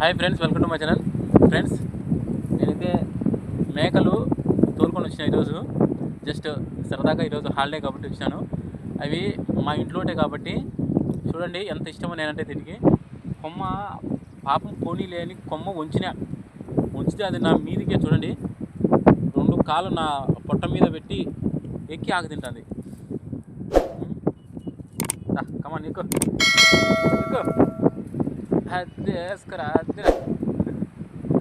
Hi friends welcome to my channel friends నేనైతే మేకలు తోలుకొని వచ్చిన ఈరోజు. జస్ట్ సరదాగా ఈరోజు హాలిడే కాబట్టి వచ్చాను. అవి మా ఇంట్లోనే కాబట్టి చూడండి ఎంత ఇష్టమో నేనంటే దీనికి. కొమ్మ పాపం పోనీ లేని కొమ్మ ఉంచిన ఉంచితే అది నా మీదికే చూడండి. రెండు కాళ్ళు నా పొట్ట మీద పెట్టి ఎక్కి ఆకు తింటుంది కమా నీకు నీకు అదే వేసుకురా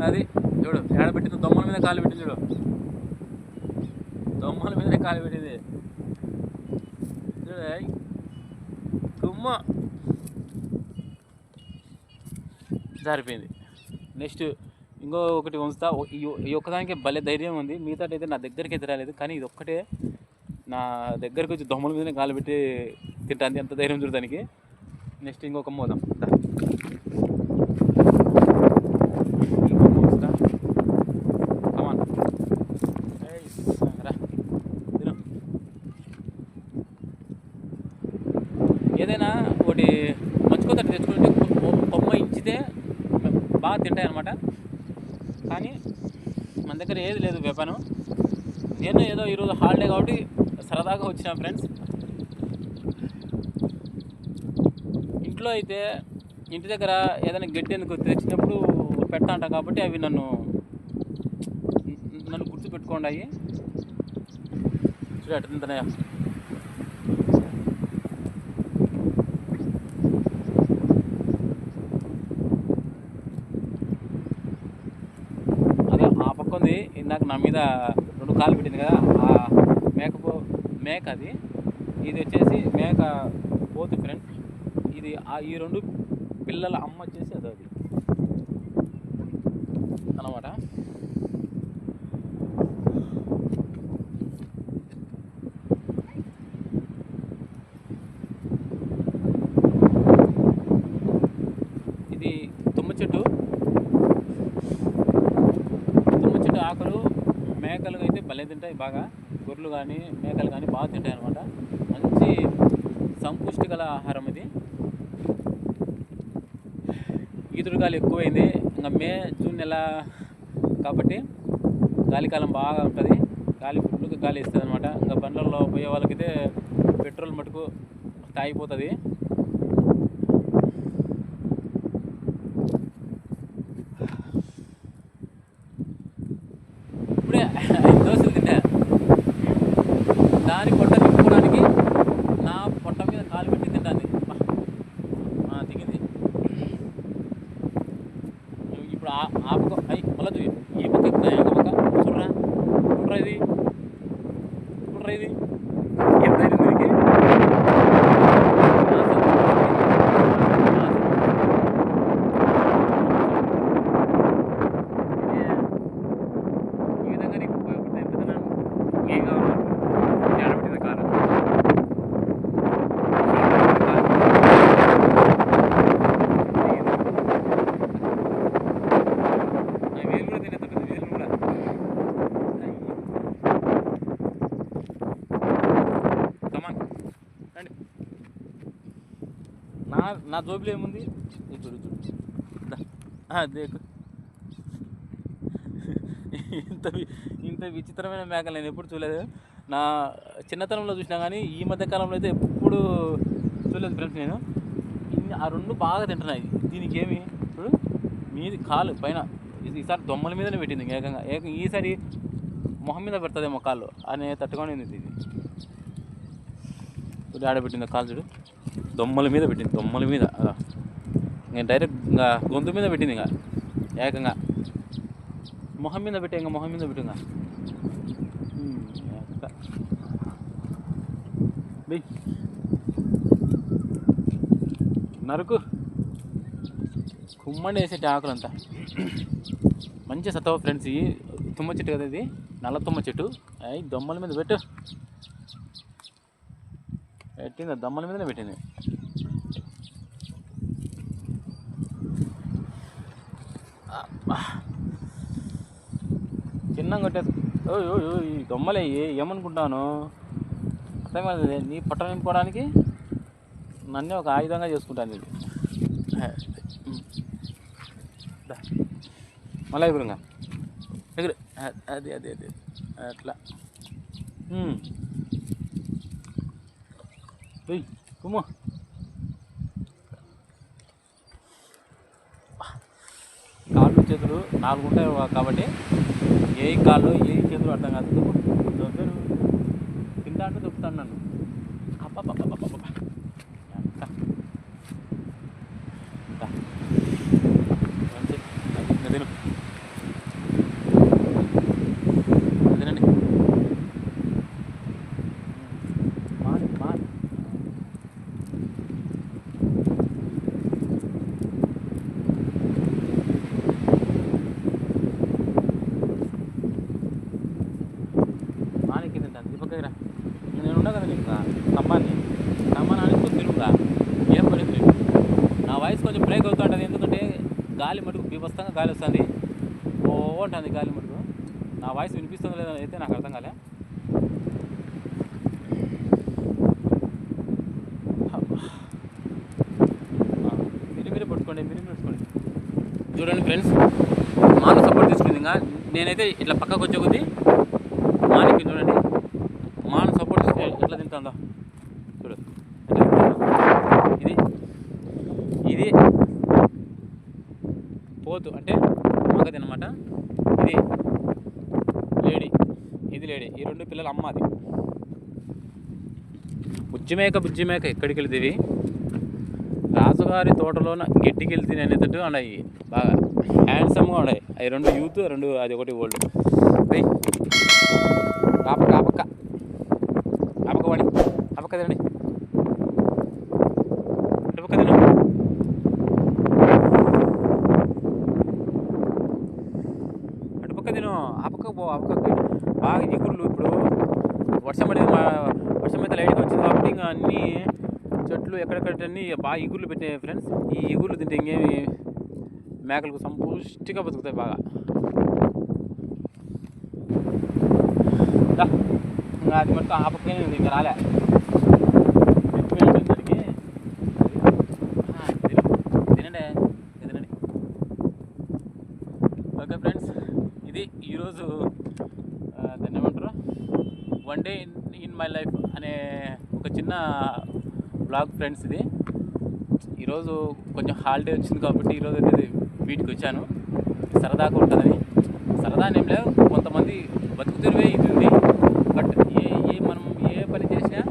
అది. చూడు ఏడ పెట్టింది? దొమ్మల మీద కాలు పెట్టింది చూడు. దొమ్మల మీదనే కాలు పెట్టింది. చూడు గుమ్మ. జారిపోయింది నెక్స్ట్ ఇంకో ఒకటి ఉంచుతా. ఈ ఒక్కదానికి భలే ధైర్యం ఉంది. మిగతా అయితే నా దగ్గరికి అయితే రాలేదు. కానీ ఇది ఒక్కటే నా దగ్గరికి వచ్చి దొమ్మల మీదనే కాలు పెట్టి తింటాను ఎంత ధైర్యం చూడు దానికి. నెక్స్ట్ ఇంకొక మోదాం దా. ఇంకో మోస్తా కమాన్ రా తిను ఏదైనా ఒకటి మంచుకోత తెచ్చుకుంటే కొ- కొమ్మ ఇచ్చితే బాగా తింటాయి అనమాట కానీ మన దగ్గర ఏది లేదు వెపను. నేను ఏదో ఈరోజు హాలిడే కాబట్టి సరదాగా వచ్చిన ఫ్రెండ్స్ ఇంట్లో అయితే ఇంటి దగ్గర ఏదైనా గడ్డి ఎందుకు తెచ్చినప్పుడు పెడతా ఉంటాం కాబట్టి అవి నన్ను నన్ను గుర్తు అవి చూడ ఎట్టుందనయ్య అదే ఆ పక్క ఉంది ఇందాక నా మీద రెండు కాలు పెట్టింది కదా ఆ మేకపో మేక అది. ఇది వచ్చేసి మేక పోతు ఫ్రెండ్ ఇది ఈ రెండు పిల్లల అమ్మ వచ్చేసి అది అది అనమాట ఇది తుమ్మ చెట్టు తుమ్మ చెట్టు ఆకులు మేకలు అయితే భలే తింటాయి బాగా. గొర్రెలు కానీ మేకలు కానీ బాగా తింటాయి అనమాట మంచి సంపుష్టి గల ఆహారం ఇది. ఈదురు గాలి ఎక్కువైంది. ఇంకా మే జూన్ నెల కాబట్టి గాలికాలం బాగా ఉంటుంది. గాలి ఫుల్గా గాలి ఇస్తుంది అనమాట ఇంకా బండ్లలో పోయే వాళ్ళకైతే పెట్రోల్ మటుకు తాగిపోతుంది. പറയുന്നത് నా నా జోబులో ఏముంది? ఇప్పుడు చూడు చూడు ఇంత ఇంత విచిత్రమైన మేకలు నేను ఎప్పుడు చూడలేదు. నా చిన్నతనంలో చూసినా కానీ ఈ మధ్య కాలంలో అయితే ఎప్పుడు చూడలేదు ఫ్రెండ్స్ నేను. ఆ రెండు బాగా తింటున్నాయి. దీనికి ఏమి ఇప్పుడు మీది కాలు పైన. ఇది ఈసారి దొమ్మల మీదనే పెట్టింది ఏకంగా. ఏక ఈసారి మొహం మీద పెడుతుందేమో కాళ్ళు అనే తట్టుకొని ఉంది ఇది. ఇప్పుడు ఆడబెట్టింది కాలు చూడు. దొమ్మల మీద పెట్టింది దొమ్మల మీద. అలా ఇంకా డైరెక్ట్ ఇంకా గొంతు మీద పెట్టింది ఇంకా ఏకంగా. మొహం మీద పెట్టే ఇంకా మొహం మీద పెట్టు నరుకు. కుమ్మడి వేసేటి ఆకులంతా మంచి సత్తవ ఫ్రెండ్స్ ఈ. తుమ్మ చెట్టు కదా ఇది? నల్ల తుమ్మ చెట్టు. అయి దొమ్మల మీద పెట్టు. పెట్టింది దమ్మల మీదనే పెట్టింది. చిన్నంగా చిన్న కొట్టేసి ఓయ్ ఈ దొమ్మలే ఏమనుకుంటాను? అర్థం కాదు నీ పొట్ట నింపుకోవడానికి నన్నే ఒక ఆయుధంగా చేసుకుంటాను ఇది దా. మళ్ళీ ఎగురుగా ఎగురు. అది అది అది అట్లా. ఉమ్. ఉయ్, కాళ్ళు చేతులు నాలుగు ఉంటాయి కాబట్టి ఏ కాళ్ళు ఏ చేతులు అర్థం కాదు దొబ్బరు తింటా అంటే దొప్పుతాను నన్ను అబ్బబ్బబ్బబ్బబ్బబ్బ. దా. దా. మంచి. ఇంకా తిను తినండి మాని మాని మానికి తింటాను ఈ పక్కకి రా నేను ఉన్నా కదా నీకు స్తంభాన్ని స్తంభాన్ని ఆడుతూ ఏం పని నా వాయిస్ కొంచెం బ్రేక్ అవుతుంటుంది. ఎందుకంటే గాలి మటుకు బీభత్సంగా గాలి వస్తుంది. ఓ ఉంటుంది గాలి మటుకు. నా వాయిస్ వినిపిస్తుందో లేదో అయితే నాకు అర్థం కాలే. అబ్బా. మీరు పట్టుకోండి మీరు పట్టుకోండి. చూడండి ఫ్రెండ్స్ మాకు సపోర్ట్ తీసుకుంది ఇంకా నేనైతే ఇట్లా పక్కకు వచ్చే కొద్దీ మానికి చూడండి ఉందా? చూడు. ఇది. ఇది పోతు అంటే మగది అనమాట ఇది లేడీ ఇది లేడీ. ఈ రెండు పిల్లల అమ్మ అది. బుజ్జిమేక బుజ్జిమేక ఎక్కడికి వెళ్తేవి రాజుగారి తోటలోన గట్టికి అనేటట్టు ఉన్నాయి. బాగా హ్యాండ్సమ్గా ఉన్నాయి. అవి రెండు యూత్ రెండు అది ఒకటి ఓల్డ్ పోయి ఆపక్క కదండి? తినండి అటుపక్క తిను ఆపక్క పో బాగా ఇగుర్లు ఇప్పుడు. వర్షం పడేది మా వర్షం అయితే లైట్గా వచ్చింది కాబట్టి ఇంకా అన్నీ చెట్లు ఎక్కడెక్కడన్నీ బాగా ఇగుర్లు పెట్టాయి ఫ్రెండ్స్ ఈ ఇగుర్లు తింటే ఇంకేమి మేకలకు సంపుష్టిగా బతుకుతాయి బాగా. ఇంకా అది మొత్తం ఆ పక్కనే ఉంది ఇంకా రాలే ఎక్కువ ఉంటుంది దానికి. ఆ, తిను. తినండి ఇది తినండి ఓకే ఫ్రెండ్స్ ఇది ఈరోజు ఆ, దాన్ని ఏమంటారు one day in in my life అనే ఒక చిన్న బ్లాగ్ ఫ్రెండ్స్ ఇది. ఈరోజు కొంచెం హాలిడే వచ్చింది కాబట్టి ఈరోజు అయితే వీటికి వచ్చాను. సరదాగా ఉంటుందని. సరదా ఏం లేదు కొంతమంది బతుకుతురువే ఇది ఉంది. బట్ ఏ ఏ మనం ఏ పని చేసినా